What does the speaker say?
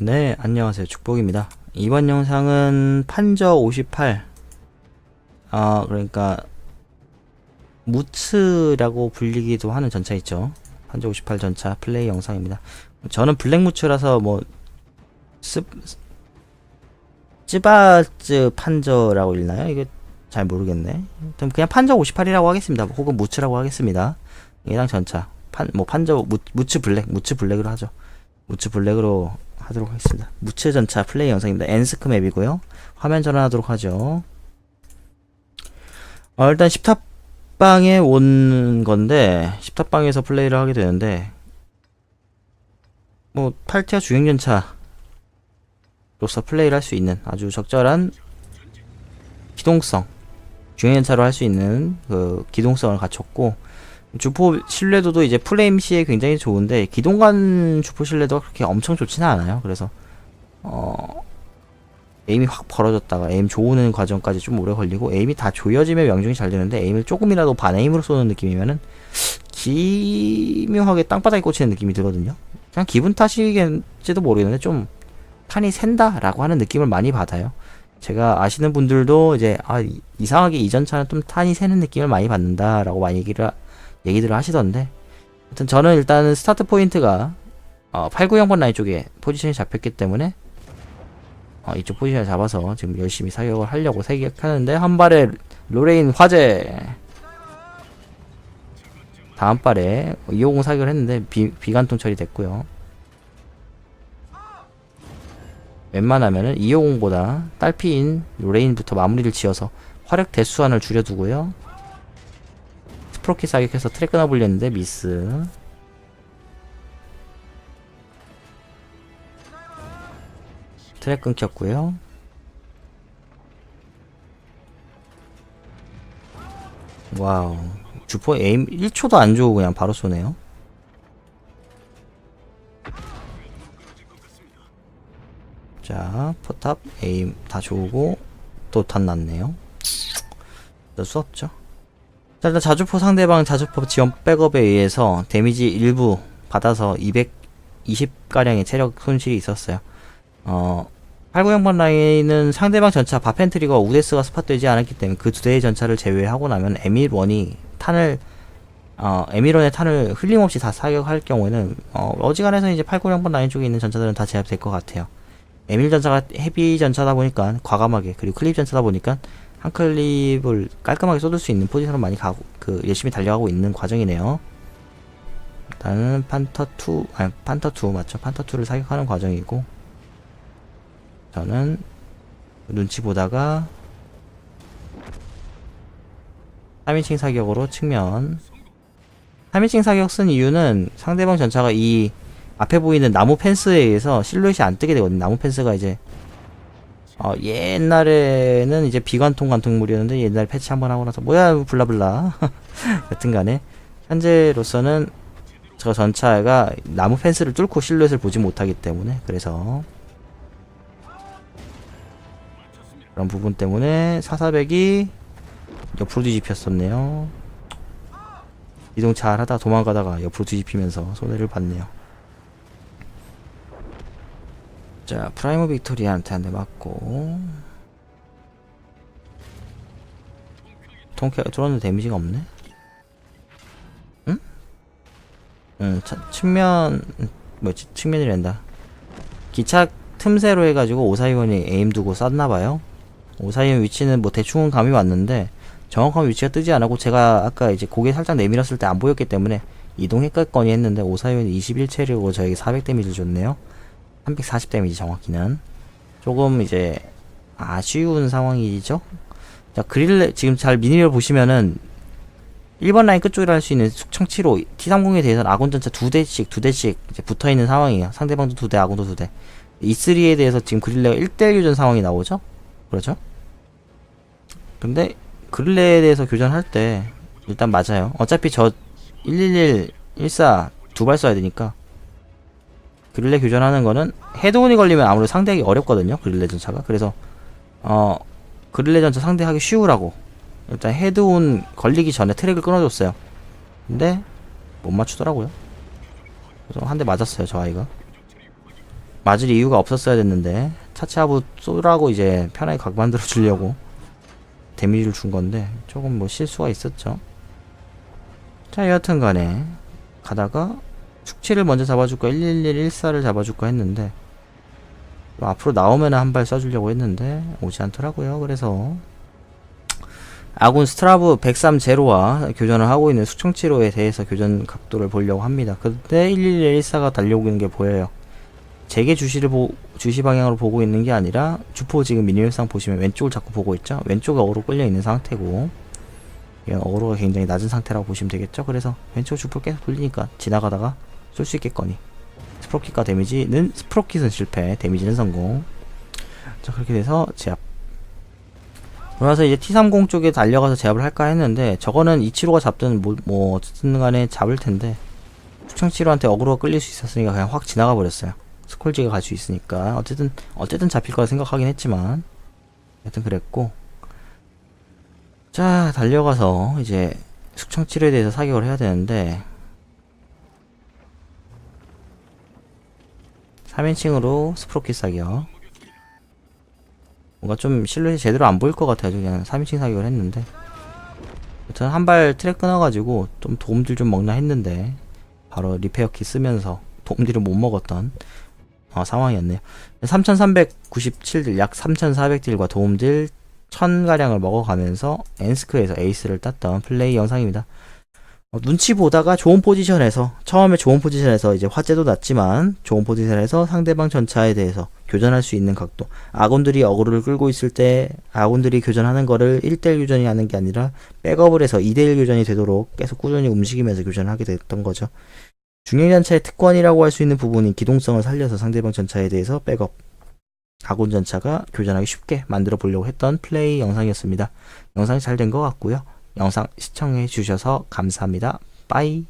네, 안녕하세요. 축복입니다. 이번 영상은 판저 58, 아, 그러니까, 무츠라고 불리기도 하는 전차 있죠. 판저 58 전차 플레이 영상입니다. 저는 블랙무츠라서 뭐, 스, 찌바즈 판저라고 읽나요? 이게 잘 모르겠네. 그럼 그냥 판저 58이라고 하겠습니다. 혹은 무츠라고 하겠습니다. 해당 전차. 판, 뭐, 판저, 무, 무츠 블랙, 무츠 블랙으로 하죠. 무츠 블랙으로 하도록 하겠습니다. 무츠 전차 플레이 영상입니다. 엔스크 맵이고요. 화면 전환하도록 하죠. 어, 일단 10탑방에 온 건데 10탑방에서 플레이를 하게 되는데 뭐 8티어 주행전차로서 플레이를 할 수 있는 아주 적절한 기동성 주행전차로 할 수 있는 그 기동성을 갖췄고 주포 신뢰도도 이제 프레임 시에 굉장히 좋은데 기동간 주포 신뢰도가 그렇게 엄청 좋지는 않아요. 그래서 어 에임이 확 벌어졌다가 에임 좋은 과정까지 좀 오래 걸리고 에임이 다 조여지면 명중이 잘 되는데 에임을 조금이라도 반에임으로 쏘는 느낌이면은 기묘하게 땅바닥에 꽂히는 느낌이 들거든요. 그냥 기분 탓이겠지도 모르겠는데 좀 탄이 샌다라고 하는 느낌을 많이 받아요. 제가 아시는 분들도 이제 아 이- 이상하게 이전 차는 좀 탄이 새는 느낌을 많이 받는다라고 많이 얘기를 하- 얘기들을 하시던데 하여튼 저는 일단 스타트 포인트가 어, 89형번 라인 쪽에 포지션이 잡혔기 때문에 어, 이쪽 포지션을 잡아서 지금 열심히 사격을 하려고 사격하는데 한 발에 로레인 화재. 다음 발에 250 사격을 했는데 비, 비관통 처리됐고요. 웬만하면은 250보다 딸피인 로레인부터 마무리를 지어서 화력 대수환을 줄여두고요. 스 프로키 사격해서 트랙 끊어보려 했는데 미스. 트랙 끊겼고요. 와우. 주포 에임 1초도 안 주고 그냥 바로 쏘네요. 자 포탑 에임 다 좋고 또탄 났네요. 어쩔 수 없죠 자, 일단 자주포 상대방 자주포 지원 백업에 의해서 데미지 일부 받아서 220가량의 체력 손실이 있었어요. 어, 89형번 라인은 상대방 전차 바펜트리가 우데스가 스팟되지 않았기 때문에 그 두 대의 전차를 제외하고 나면 에밀1이 탄을 어, 에밀1의 탄을 흘림없이 다 사격할 경우에는 어, 어지간해서 이제 89형번 라인 쪽에 있는 전차들은 다 제압될 것 같아요. 에밀 전차가 헤비 전차다 보니까 과감하게 그리고 클립 전차다 보니까 한 클립을 깔끔하게 쏟을 수 있는 포지션으로 많이 가고 그 열심히 달려가고 있는 과정이네요. 일단은 판터 2 아니 판터 2 맞죠? 판터 2를 사격하는 과정이고 저는 눈치 보다가 3인칭 사격으로 측면 3인칭 사격 쓴 이유는 상대방 전차가 이 앞에 보이는 나무 펜스에 의해서 실루엣이 안 뜨게 되거든요. 나무 펜스가 이제 어, 옛날에는 이제 비관통 관통물이었는데 옛날 패치 한번 하고 나서 뭐야 블라블라. 여튼간에 현재로서는 저 전차가 나무 펜스를 뚫고 실루엣을 보지 못하기 때문에 그래서 그런 부분 때문에 4400이 옆으로 뒤집혔었네요. 이동 잘 하다 도망가다가 옆으로 뒤집히면서 손해를 봤네요 자 프라이머 빅토리아한테 한 대 맞고. 통쾌 들었는데 데미지가 없네? 응? 응 차, 측면 음, 뭐지? 측면이란다. 기차 틈새로 해가지고 오사이원이 에임 두고 쐈나봐요. 오사이원 위치는 뭐 대충은 감이 왔는데 정확한 위치가 뜨지 않았고 제가 아까 이제 고개 살짝 내밀었을 때 안 보였기 때문에 이동했겠거니 했는데 오사이원이 21체력으로 저에게 400 데미지를 줬네요 340 데미지 정확히는 조금 이제 아쉬운 상황이죠. 자 그릴 지금 잘 미니를 보시면은 1번 라인 끝쪽이라 할 수 있는 숙청치로 T30에 대해서는 아군 전차 두 대씩 두 대씩 이제 붙어 있는 상황이에요. 상대방도 두 대, 아군도 두 대. E3에 대해서 지금 그릴레가 1대1 교전 상황이 나오죠. 그렇죠? 근데 그릴레에 대해서 교전할 때 일단 맞아요. 어차피 저 111, 14 두발 쏴야 되니까 그릴레 교전하는 거는 헤드온이 걸리면 아무래도 상대하기 어렵거든요. 그릴레 전차가. 그래서 어 그릴레 전차 상대하기 쉬우라고 일단 헤드온 걸리기 전에 트랙을 끊어줬어요. 근데 못 맞추더라고요. 그래서 한 대 맞았어요. 저 아이가. 맞을 이유가 없었어야 됐는데 차치하부 쏘라고 이제 편하게 각 만들어 주려고 데미지를 준 건데 조금 뭐 실수가 있었죠. 자 여하튼 간에 가다가 숙취를 먼저 잡아줄까 111 14를 잡아줄까 했는데 뭐 앞으로 나오면 한발 쏴주려고 했는데 오지 않더라고요. 그래서 아군 스트라브 103 제로와 교전을 하고 있는 숙청치로에 대해서 교전 각도를 보려고 합니다. 그때 111 14가 달려오고 있는 게 보여요. 제게 주시를 보, 주시 방향으로 보고 있는 게 아니라 주포 지금 미니맵상 보시면 왼쪽을 자꾸 보고 있죠. 왼쪽에 어그로 끌려 있는 상태고 이건 어그로가 굉장히 낮은 상태라고 보시면 되겠죠. 그래서 왼쪽 주포 계속 돌리니까 지나가다가 쏠 수 있겠거니 스프로킷과 데미지는 스프로킷은 실패, 데미지는 성공. 자 그렇게 돼서 제압. 그러면서 이제 T30 쪽에 달려가서 제압을 할까 했는데 저거는 이치로가 잡든 뭐, 뭐 어쨌든 간에 잡을 텐데 수청치로한테 어그로가 끌릴 수 있었으니까 그냥 확 지나가 버렸어요. 스콜지가 갈 수 있으니까 어쨌든 어쨌든 잡힐 거라 생각하긴 했지만 여튼 그랬고 자 달려가서 이제 숙청치료에 대해서 사격을 해야 되는데 3인칭으로 스프로킷 사격 뭔가 좀 실루엣이 제대로 안 보일 것 같아요 그냥 3인칭 사격을 했는데 여튼 한 발 트랙 끊어가지고 좀 도움들 좀 먹나 했는데 바로 리페어 키 쓰면서 도움들을 못 먹었던 어, 상황이었네요. 3397딜, 약 3400딜과 도움딜 1000가량을 먹어가면서 엔스크에서 에이스를 땄던 플레이 영상입니다. 어, 눈치 보다가 좋은 포지션에서, 처음에 좋은 포지션에서 이제 화제도 났지만, 좋은 포지션에서 상대방 전차에 대해서 교전할 수 있는 각도. 아군들이 어그로를 끌고 있을 때, 아군들이 교전하는 거를 1대1 교전이 하는 게 아니라, 백업을 해서 2대1 교전이 되도록 계속 꾸준히 움직이면서 교전을 하게 됐던 거죠. 중형 전차의 특권이라고 할 수 있는 부분이 기동성을 살려서 상대방 전차에 대해서 백업 아군 전차가 교전하기 쉽게 만들어 보려고 했던 플레이 영상이었습니다. 영상이 잘 된 것 같고요. 영상 시청해 주셔서 감사합니다. 빠이